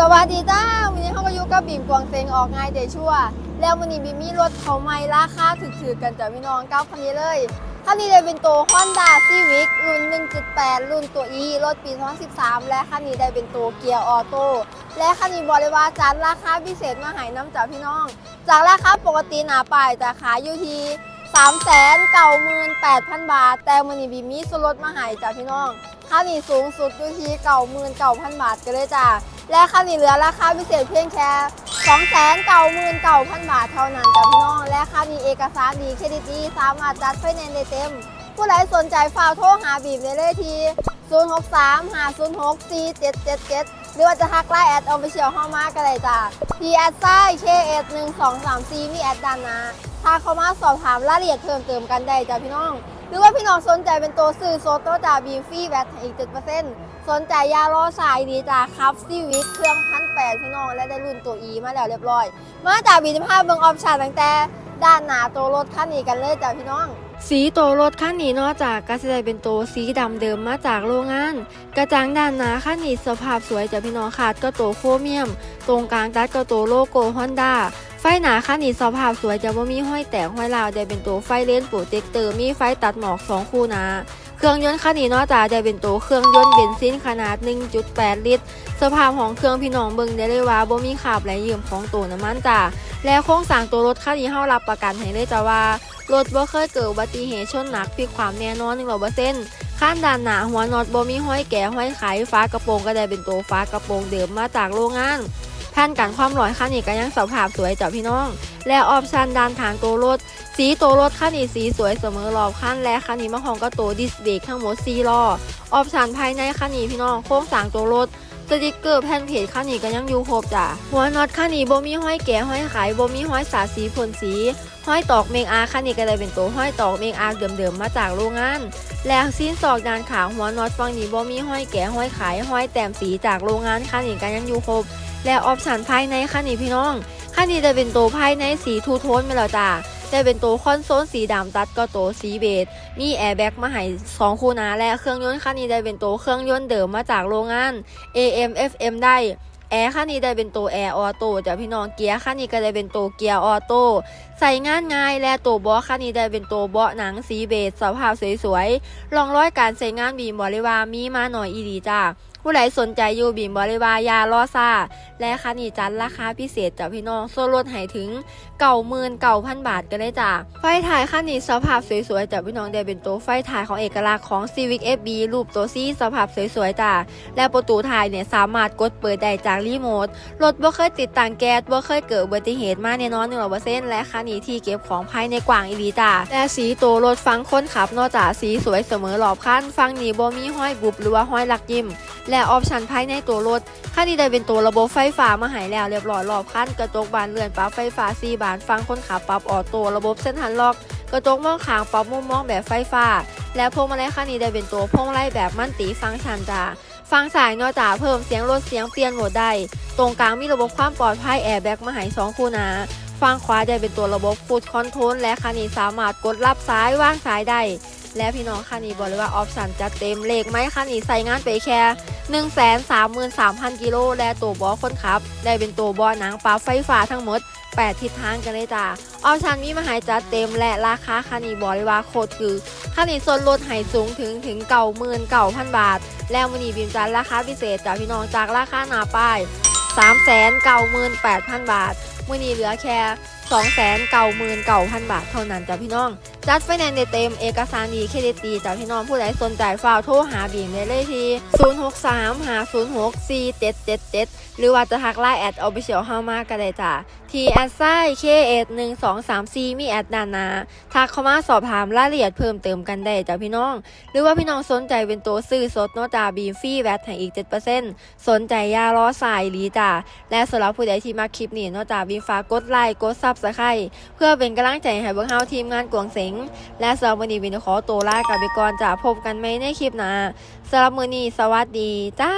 สวัสดีจ้าวันนี้เขาก็อยู่กับบีมกวางเซงออกง่ายเดชั่วแล้ววันนี้บีมมีรถเขาใหม่ราคาถือๆกันจ้ะพี่น้องเก้าคันนี้เลยคันนี้ได้เป็นตัว Honda Civic รุ่น 1.8 รุ่นตัว E รถปี 2013 และคันนี้ได้เป็นตัวเกียร์ออโต้และคันนี้บริวารจัดราคาพิเศษมาให้น้ำจ้ะพี่น้อง จากราคาปกติหนาป่ายจะขายอยู่ที่3 9 8 0 0 0 บาท แต่วันนี้บีมมีส่วนลดมาให้จ้ะพี่น้องคันนี้สูงสุดอยู่ที่99,000บาทกันเลยจ้ะ และคันนี้เหลือราคาพิเศษเพียงแค่299,000 บาทเท่านั้นจ้ะพี่น้อง และคันนี้เอกสารดีเครดิตดีสามารถจัดไฟแนนซ์ได้เต็ม ผู้ใดสนใจฝากโทรหาบีบได้เลยที่ 063 506 4777 หรือว่าจะทักไลน์แอดออฟฟิเชียลเข้ามาก็ได้จ้ะทีแอดไซน์ KS 1 2 3 4มีแอดด้านน้าถ้าเข้ามาสอบถามรายละเอียดเพิ่มเติมกันได้จ้ะพี่น้อง หรือว่าพี่น้องสนใจเป็นตัวซื้อโซโตจ่าบีฟรีแบตอีก7%สนใจยาล้อสายดีจ้าครับซีวิตเครื่องพันแปดพี่น้องและได้รุ่นตัว E มาแล้วเรียบร้อย มาจากบีจะพาเบิ่งออปชั่นตั้งแต่ด้านหน้าตัวรถคันนี้กันเลยจ้าพี่น้อง สีโตวรถคันนี้นอกจากกระได้เป็นโตวสีดำเดิมมาจากโรงงาน กระจังด้านหน้าคันนี้สภาพสวยจากพี่น้องขาดก็โตวโครเมียม ตรงกลางตัดก็โตวโลโก้ฮอนด้า หนาคันนี้สภาพสวยจะว่ามีห้อยแตกห้อยลาวได้เป็นตัวไฟเลนโปรเจคเตอร์มีไฟตัดหมอกสองคู่นาเครื่องยนต์คันนี้นอกจากได้เป็นตัวเครื่องยนต์เบนซินขนาด 1.8 ลิตร สภาพของเครื่องพี่น้องเบิ่งได้เลยว่าบ่มีขาบไหลยืมของตัวน้ำมันจ้าและโครงสร้างตัวรถคันนี้เฮารับประกันให้เลยจ้าว่ารถบ่เคยเกิดอุบัติเหตุชนหนักพลิกความแน่นอน100%ข้างด้านหน้าหัวน็อตบ่มีห้อยแก่ห้อยไขฟ้ากระโปรงก็ได้เป็นตัวฟ้ากระโปรงเดิมมาจากโรงงาน แผ่นกันความร้อนคันนี้ก็ยังสภาพสวยจ้ะพี่น้อง และออปชันด้านทางตัวรถ สีตัวรถคันนี้สีสวยเสมอรอบคันและคันนี้มาของก็ตัวดิสเบรกทั้งหมด4ล้อออปชันภายในคันนี้พี่น้องโครงสร้างตัวรถสติกเกอร์แผ่นเพจคันนี้ก็ยังอยู่ครบจ้ะหัวน็อตคันนี้บ่มีห้อยแก่ห้อยขายบ่มีห้อยสาสีพ่นสีห้อยตอกเมงอาคันนี้ก็เลยเป็นตัวห้อยตอกเมงอาเดิมๆมาจากโรงงาน แล้วซีนศอกด้านขาหัวน็อตฝั่งนี้บ่มีห้อยแก่ห้อยขายห้อยแต้มสีจากโรงงานคันนี้ก็ยังอยู่ครบ และออปชันภายในคันนี้พี่น้องคันนี้จะเป็นตัวภายในสีทูโทนไปแล้วจ้ะได้เป็นตัวคอนโซลสีดำตัดก็ตัวสีเบจมีแอร์แบ็กมาให้สองคู่นาและเครื่องยนต์คันนี้ได้เป็นตัวเครื่องยนต์เดิมมาจากโรงงาน AM FM ได้แอร์คันนี้ได้เป็นตัวแอร์ออโต้จ้ะพี่น้องเกียร์คันนี้ก็ได้เป็นตัวเกียร์ออโต้ใส่งานง่ายและตัวเบาะคันนี้ได้เป็นตัวเบาะหนังสีเบจสภาพสวยๆรองร้อยการใช้งานบีมบริวามีมาหน่อยอีดีจ้า ผู้ใดสนใจอยู่บีมบริวายาลอซาและคันนี้จัดราคาพิเศษจ้ะพี่น้องส่วนลดให้ถึงเก่าหมื่นเก่าพันบาทกันเลยจ้ะไฟถ่ายคันนี้สภาพสวยๆจ้ะพี่น้องได้เป็นตัวไฟถ่ายของเอกลักษณ์ของ Civic FB รูปตัวซีสภาพสวยๆจ้ะและประตูถ่ายเนี่ยสามารถกดเปิดได้จากรีโมทรถบ่เคยติดตั้งแก๊สบ่เคยเกิดอุบัติเหตุมาแน่นอน100%และคันนี้ที่เก็บของภายในกว้างอีลีจ้าและสีตัวรถฟังคนขับนอกจากสีสวยเสมอรอบคันฟังนี้บ่มีห้อยบุบหรือว่าห้อยลักยิ้มและและออปชันภายในตัวรถคันนี้ได้เป็นตัวระบบไฟฟ้ามาให้แล้วเรียบร้อยรอบคันกระจกบานเลื่อนปรับไฟฟ้า4บานฟังคนขับปรับออโต้ระบบเส้นทันล็อก กระจกมองข้างปรับมุมมองแบบไฟฟ้า และพวงมาลัยคันนี้ได้เป็นตัวพวงมาลัยแบบมั่นติฟังชันจ้าฟังสายนอกจากเพิ่มเสียงลดเสียงเปลี่ยนโหมดได้ตรงกลางมีระบบความปลอดภัยแอร์แบ็กมาให้สองคู่นาฝั่งขวาได้เป็นตัวระบบฟูดคอนโทรลและคันนี้สามารถกดรับซ้ายว่างซ้ายได้และพี่น้องคันนี้บอกเลยว่าออปชันจัดเต็มเลขไหมคันนี้ใส่งานไปแค่ 133,000 กิโล และตัวบอคนขับ ได้เป็นตัวบอหนังปรับไฟฟ้าทั้งหมด 8 ทิศทางกันเลยจ้าออปชันมีมาหายจัดเต็มและราคาคันนี้บอกเลยว่าโคตรคือคันนี้ส่วนลดให้สูงถึงถึงเก่าหมื่นเก่าพันบาท แล้ววันนี้บีมจัดราคาพิเศษจากพี่น้องจากราคาหน้าป้าย 3 9 8 0 0 0 บาทวันนี้เหลือแค่ 2 9 9 0 0 0 บาทเท่านั้นจ้ะพี่น้อง จัดไฟแนนซ์ได้เต็มเอกสารดีเครดิตดีจากพี่น้องผู้ใดสนใจฝากโทรหาบีมได้เลยที่ 063 506 4777 หรือว่าจะทักไลน์แอดออฟฟิเชียลเฮามาก็ได้จ้ะทีแอดไซเคเอหนึ่งสองสามสี่มีแอดด้านน้าทักเข้ามาสอบถามรายละเอียดเพิ่มเติมกันได้จ้ะพี่น้อง หรือว่าพี่น้องสนใจเป็นตัวซื้อสดเนอกจากบีมฟรีแวตให้อีก7%สนใจยาล้อสายหลีจ้ะและสำหรับผู้ใดที่มาคลิปนี้เนอกจากบีมฝากดไลค์กดซับสไครต์เพื่อเป็นกำลังใจให้พวกเฮาทีมงานกวงเสงและสำหรับวันนี้วินขอตัวลากับไปก่อนจะพบกันไหมในคลิปหน้าสำหรับมือนี้สวัสดีจ้า